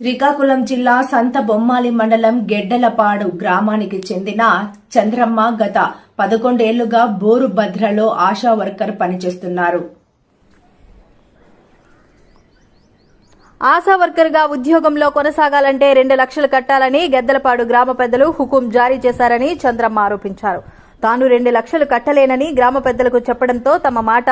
శ్రీకాకుళం జిల్లా సంత బొమ్మాలి మండలం గెడ్డలపాడు గ్రామానికి చెందిన చంద్రమ్మ గత పదకొండేళ్ళుగా బోరు భద్రలో ఆశా వర్కర్ పనిచేస్తున్నారు. ఆశా వర్కర్గా ఉద్యోగంలో కొనసాగాలంటే రెండు లక్షలు కట్టాలని గెద్దలపాడు గ్రామ పెద్దలు హుకుం జారీ చేశారని చంద్రమ్మ ఆరోపించారు. తాను రెండు లక్షలు కట్టలేనని గ్రామ పెద్దలకు చెప్పడంతో తమ మాట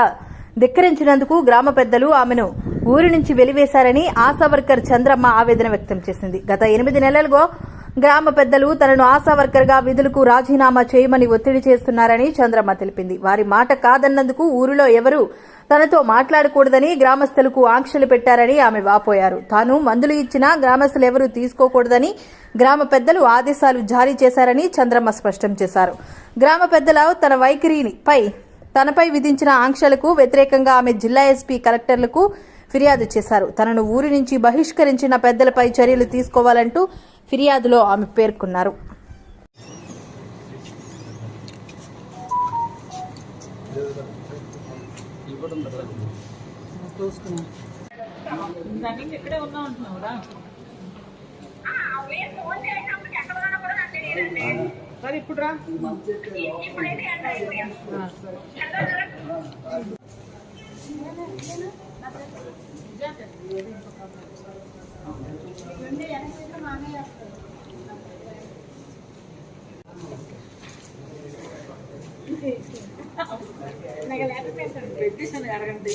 ధిక్కరించినందుకు గ్రామ పెద్దలు ఆమెను ఊరి నుంచి వెలివేశారని ఆశా వర్కర్ చంద్రమ్మ ఆవేదన వ్యక్తం చేసింది. గత ఎనిమిది నెలలుగా గ్రామ పెద్దలు తనను ఆశా వర్కర్గా విధులకు రాజీనామా చేయమని ఒత్తిడి చేస్తున్నారని చంద్రమ్మ తెలిపింది. వారి మాట కాదన్నందుకు ఊరిలో ఎవరూ తనతో మాట్లాడకూడదని గ్రామస్తులకు ఆంక్షలు పెట్టారని ఆమె వాపోయారు. తాను మందులు ఇచ్చినా గ్రామస్తులు ఎవరూ తీసుకోకూడదని గ్రామ పెద్దలు ఆదేశాలు జారీ చేశారని చంద్రమ్మ స్పష్టం చేశారు. గ్రామ పెద్దల తన వైఖరిపై తనపై విధించిన ఆంక్షలకు వ్యతిరేకంగా ఆమె జిల్లా ఎస్పీ కలెక్టర్లకు ఫిర్యాదు చేశారు. తనను ఊరి నుంచి బహిష్కరించిన పెద్దలపై చర్యలు తీసుకోవాలంటూ ఫిర్యాదులో ఆమె పేర్కొన్నారు. రన్నింగ్ సరే ఇప్పుడు రా ఆ, సరే పెట్టేసాను అడగండి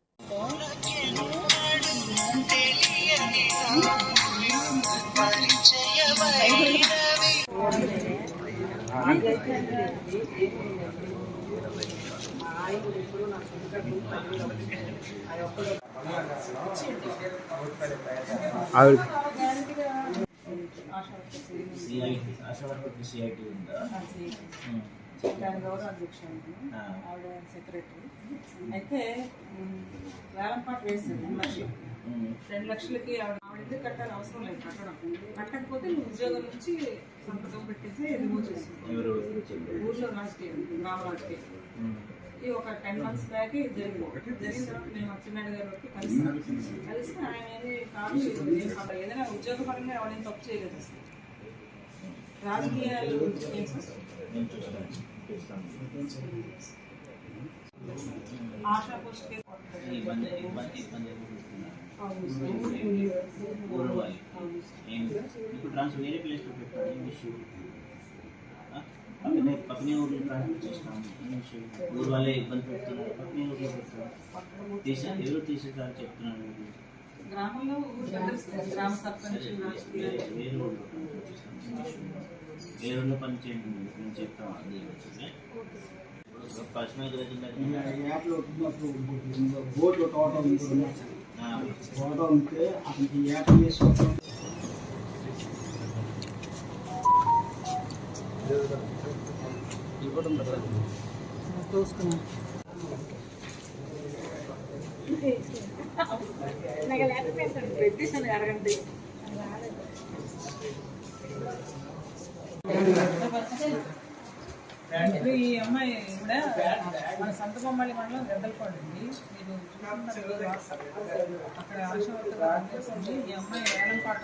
సిఐటి ఆశా వర్కర్కి సిఐటి ఉందా ఉమ్. దాని గౌరవ అధ్యక్షుడు ఆ. ఆవిడ సెక్రటరీ. అయితే వేలంపాటు వేసింది మెంబర్షిప్ ఉమ్. రెండు లక్షలకి ఆవిడ ఆవిడ ఎందుకు కట్టాలి అవసరం లేదు కట్టడం. కట్టకపోతే నువ్వు ఉద్యోగం నుంచి సంతకం పెట్టేసి రిమూవ్ చేసింది ఎవరు ఊర్లో రాజకీయం గ్రామ రాజకీయం. ఇది ఒక టెన్ మంత్స్ బ్యాక్ ఇది జరిగింది. జరిగిన తర్వాత మేము అచ్చెన్నాయుడు గారు వచ్చి కలిసాం కలిస్తే ఆయన ఏది కాదు ఏదైనా ఉద్యోగపరంగా ఎవరైనా తప్పు చేయలేదు. అసలు రాజకీయాలు చేసి నేను చూస్తాను చూస్తాను ఆశా పోస్ట్కి ఇబ్బంది ఇబ్బంది ఇబ్బంది ఎదుర్కొంటున్నారు. ఊరు వాళ్ళు ఏం ఇప్పుడు ట్రాన్స్ఫర్ వేరే ప్లేస్లో పెట్టాను ఏం ఇష్యూ పక్కనే పక్కనే ఊర్లో ట్రాన్స్ఫర్ చేస్తాను ఏం ఇష్యూ ఊరు వాళ్ళే ఇబ్బంది పెడుతున్నారు పక్కనే ఊర్లో పెడతారు తీసే ఎవరు తీసేసారు చెప్తున్నాను గ్రామంలో ఊరు పెద్దలు గ్రామ సర్పంచ్ సరే, రాజకీయ వేరే వేరే ఊర్లో ట్రాన్స్ఫర్ చేస్తాను ఏం ఇష్యూ వేరే ఊర్లో పని చేయండి నేను చెప్తాను అది వచ్చింది ఉన్నప్పుడు బోర్డులో టోటల్ టోటల్ ఉంటే అతనికి యాప్ చేసుకోవడం పెట్టేసాను అడగండి ఇప్పుడు ఈ అమ్మాయి కూడా మన సంత బొమ్మాలి మండలం గద్దలపాడు అండి. మీరు అక్కడ ఆశా వర్కర్ పనిచేస్తుంది. ఈ అమ్మాయి వేలం పాట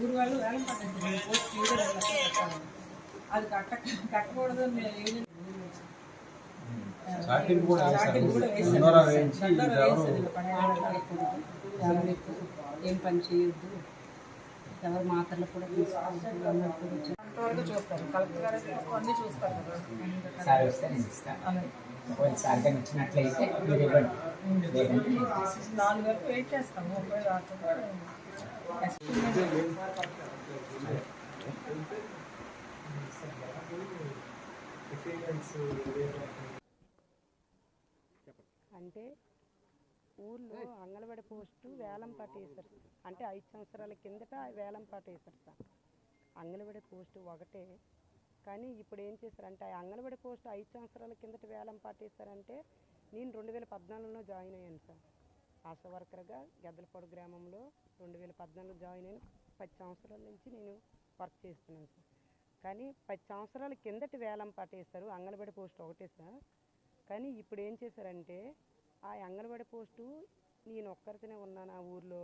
ఊరు వాళ్ళు వేలం పాట వేసింది పోస్ట్ ఏదో రెండు లక్షలు కట్టాలి అది కట్ట కట్టకూడదు చాటింగ్ కూడా. ఏం పని చేయొద్దు. ఎవరు మాత్రలు కూడా అంతవరకు చూస్తారు. కలెక్టర్ గారు అయితే అన్ని చూస్తారు కదా. సార్ వస్తే నేను ఇస్తాను. మీరు ఇవ్వండి. నేను తీసేస్తాను. నాలుగు వరకు వెయిట్ చేస్తాము. ఒకవేళ అంటే ఊర్లో అంగన్వాడి పోస్టు వేలం పాట వేశారు. సార్. అంటే ఐదు సంవత్సరాల కిందట వేలం పాట వేశారు సార్. అంగన్వాడి పోస్టు ఒకటే. కానీ ఇప్పుడు ఏం చేశారంటే ఆ అంగన్వాడి పోస్ట్ ఐదు సంవత్సరాల కిందట వేలం వేశారంటే నేను రెండు వేల పద్నాలుగులో జాయిన్ అయ్యాను సార్. ఆశా వర్కర్గా గెద్దలపాడు గ్రామంలో రెండు వేల పద్నాలుగు జాయిన్ అయిన పది సంవత్సరాల నుంచి నేను వర్క్ చేస్తున్నాను సార్. కానీ పది సంవత్సరాల కిందటి వేలం పాట వేశారు. అంగన్వాడి పోస్ట్ ఒకటే సార్. కానీ ఇప్పుడు ఏం చేశారంటే ఆ అంగన్వాడి పోస్టు నేను ఒక్కరితోనే ఉన్నాను. ఆ ఊర్లో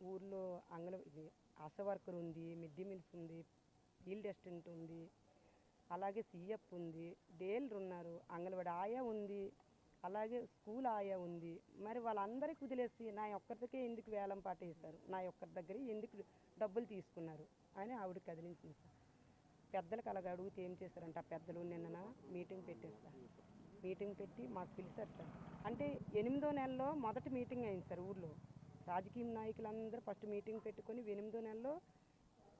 ఊర్లో అంగన ఆశ వర్కర్ ఉంది మిడ్ డే మీల్స్ ఉంది ఫీల్డ్ అసిస్టెంట్ ఉంది అలాగే సీఎఫ్ ఉంది డేలర్ ఉన్నారు అంగన్వాడి ఆయా ఉంది అలాగే స్కూల్ ఆయా ఉంది. మరి వాళ్ళందరికీ వదిలేసి నా ఒక్కరికే ఎందుకు వేలం పాట వేశారు? నా ఒక్కరి దగ్గర ఎందుకు డబ్బులు తీసుకున్నారు? అని ఆవిడ కదిలించింది సార్. పెద్దలకు అలాగ అడిగితే ఏం చేశారంట? ఆ పెద్దలు నిన్న మీటింగ్ పెట్టారు సార్. మీటింగ్ పెట్టి మాకు పిలిచారు సార్. అంటే ఎనిమిదో నెలలో మొదటి మీటింగ్ అయింది సార్ ఊర్లో. రాజకీయ నాయకులందరూ ఫస్ట్ మీటింగ్ పెట్టుకొని ఎనిమిదో నెలలో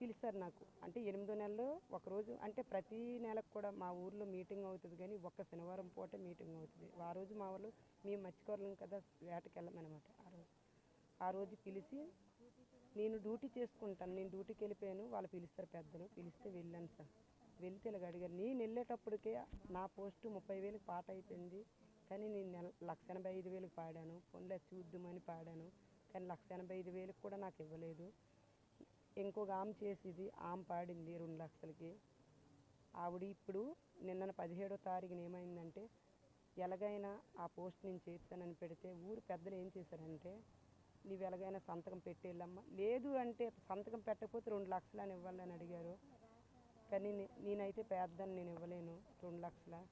పిలిచారు నాకు. అంటే ఎనిమిదో నెలలో ఒకరోజు అంటే ప్రతి నెలకు కూడా మా ఊర్లో మీటింగ్ అవుతుంది కానీ ఒక్క శనివారం పూట మీటింగ్ అవుతుంది. ఆ రోజు మా వాళ్ళు మేము మర్చిపోలేం కదా వేటకి వెళ్ళమన్నమాట. ఆ రోజు ఆ రోజు పిలిచి నేను డ్యూటీ చేసుకుంటాను. నేను డ్యూటీకి వెళ్ళిపోయాను. వాళ్ళు పిలుస్తారు పెద్దలు. పిలిస్తే వెళ్ళాను సార్. వెళ్తే ఇలాగ అడిగారు నేను వెళ్ళేటప్పటికే నా పోస్టు ముప్పై వేలకు పాట అయిపోయింది. కానీ నేను నెల లక్ష ఎనభై ఐదు వేలకు పాడాను. ఫోన్లో చూద్దామని పాడాను. కానీ లక్ష ఎనభై ఐదు వేలకు కూడా నాకు ఇవ్వలేదు. ఇంకొక ఆమె చేసేది ఆమె పాడింది రెండు లక్షలకి. ఆవిడ ఇప్పుడు నిన్న పదిహేడో తారీఖున ఏమైందంటే ఎలాగైనా ఆ పోస్ట్ నేను చేస్తానని పెడితే ఊరు పెద్దలు ఏం చేశారంటే నీవు ఎలాగైనా సంతకం పెట్టేళ్ళమ్మా లేదు అంటే సంతకం పెట్టకపోతే రెండు లక్షలు అని ఇవ్వాలని అడిగారు. కానీ నే- నేనైతే పేద్దని నేను ఇవ్వలేను రెండు లక్షల.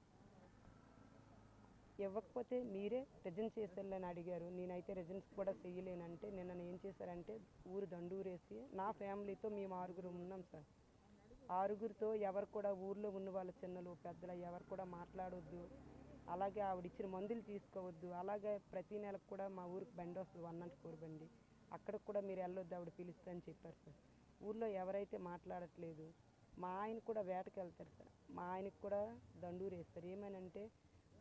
ఇవ్వకపోతే మీరే రిజన్ చేసేళ్ళని అడిగారు. నేనైతే రిజన్స్ కూడా చేయలేనంటే నిన్న ఏం చేశారంటే ఊరు దండూరేసి నా ఫ్యామిలీతో మేము ఆరుగురు ఉన్నాం సార్. ఆరుగురితో ఎవరు కూడా ఊర్లో ఉన్న వాళ్ళ చిన్నలు పెద్దలు ఎవరు కూడా మాట్లాడొద్దు. అలాగే ఆవిడ ఇచ్చిన మందులు తీసుకోవద్దు. అలాగే ప్రతి నెలకు కూడా మా ఊరికి బండి వస్తుంది వన్ నాట్ ఫోర్ బండి. అక్కడికి కూడా మీరు వెళ్ళొద్దు ఆవిడ పిలుస్తా అని చెప్పారు సార్. ఊర్లో ఎవరైతే మాట్లాడట్లేదు మా ఆయన కూడా వేటకి వెళ్తారు సార్. మా ఆయనకి కూడా దండూరు వేస్తారు. ఏమనంటే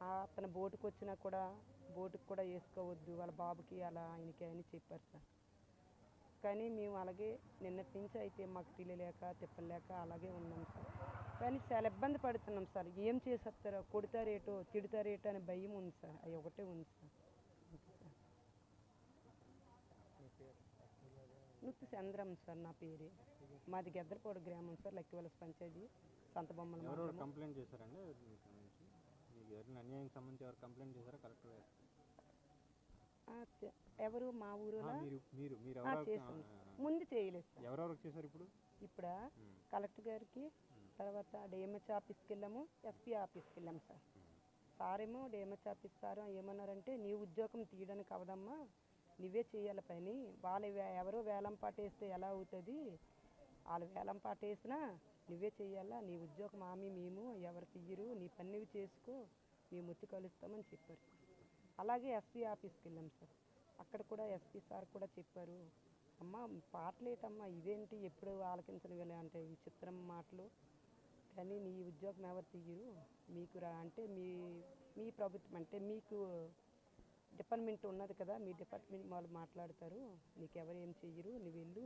ఆ అతను బోటుకు వచ్చినా కూడా బోటుకు కూడా వేసుకోవద్దు. వాళ్ళ బాబుకి అలా ఆయనకి అని చెప్పారు సార్. కానీ మేము అలాగే నిన్నటి నుంచి అయితే మాకు తెలియలేక తిప్పలేక అలాగే ఉన్నాం సార్. కానీ చాలా ఇబ్బంది పడుతున్నాం సార్. ఏం చేసేస్తారో కొడతారేటో తిడతారేటో అనే భయం ఉంది సార్. అవి ఒకటే ఉంది సార్ అంతే సార్ నృత్య చంద్రం సార్ నా పేరు. మాది గెద్దరపాడు గ్రామం సార్ లక్కివలస పంచాయతీ సంతబొమ్మల మండలం. కంప్లైంట్ చేశారండి? మీకు నుంచి మీకు ఎవరైనా అన్యాయం సంబంధించి ఎవరు కంప్లైంట్ చేశారా ఆ, చ- ఎవరు మా ఊరులో? మీరు మీరు మీరు ఆ, ఎవరెవరు చేసాం ముందు చేయలేదు సార్. ఎవరెవరికి చేశారు ఇప్పుడు? ఇప్పుడు? కలెక్టర్ గారికి తర్వాత డిఎంహెచ్ ఆఫీస్కి వెళ్ళాము ఎస్పీ ఆఫీస్కి వెళ్ళాము సార్. సార్ ఏమో డిఎంహెచ్ ఆఫీస్ సార్ ఏమన్నారంటే నీ ఉద్యోగం తీయడానికి అవదమ్మా నువ్వే చేయాలి పని. వాళ్ళు ఎవరో వేలం పాట వేస్తే ఎలా అవుతుంది? వాళ్ళు వేలం పాట వేసినా నువ్వే చేయాలా? నీ ఉద్యోగం ఆమె మేము ఎవరు తీయరు నీ పని నువ్వు చేసుకో. మేము వచ్చి కలుస్తామని చెప్పారు. అలాగే ఎస్పీ ఆఫీస్కి వెళ్ళాం సార్. అక్కడ కూడా ఎస్పీ సార్ కూడా చెప్పారు. అమ్మ పాటలేటమ్మా ఇదేంటి ఎప్పుడు ఆలకించని అంటే విచిత్రం మాటలు. కానీ నీ ఉద్యోగం ఎవరు తీయరు మీకు రా అంటే మీ మీ ప్రభుత్వం అంటే మీకు డిపార్ట్మెంట్ ఉన్నది కదా మీ డిపార్ట్మెంట్ వాళ్ళు మాట్లాడతారు. నీకు ఎవరు ఏం చెయ్యరు నువ్వు వెళ్ళు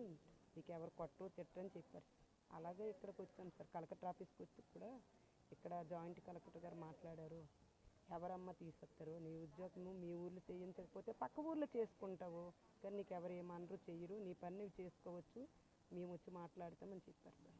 నీకు ఎవరు కొట్టరు తిట్టరు చెప్పారు. అలాగే ఇక్కడికి వచ్చాను సార్. కలెక్టర్ ఆఫీస్కి వచ్చి కూడా ఇక్కడ జాయింట్ కలెక్టర్ గారు మాట్లాడారు. ఎవరమ్మ తీసేస్తారు? నీ ఉద్యోగము మీ ఊర్లో చేయించకపోతే పక్క ఊర్లో చేసుకుంటావు. కానీ నీకు ఎవరు ఏమనరు చెయ్యరు. నీ పని నువ్వు చేసుకోవచ్చు. మేము వచ్చి మాట్లాడతామని చెప్పారు సార్.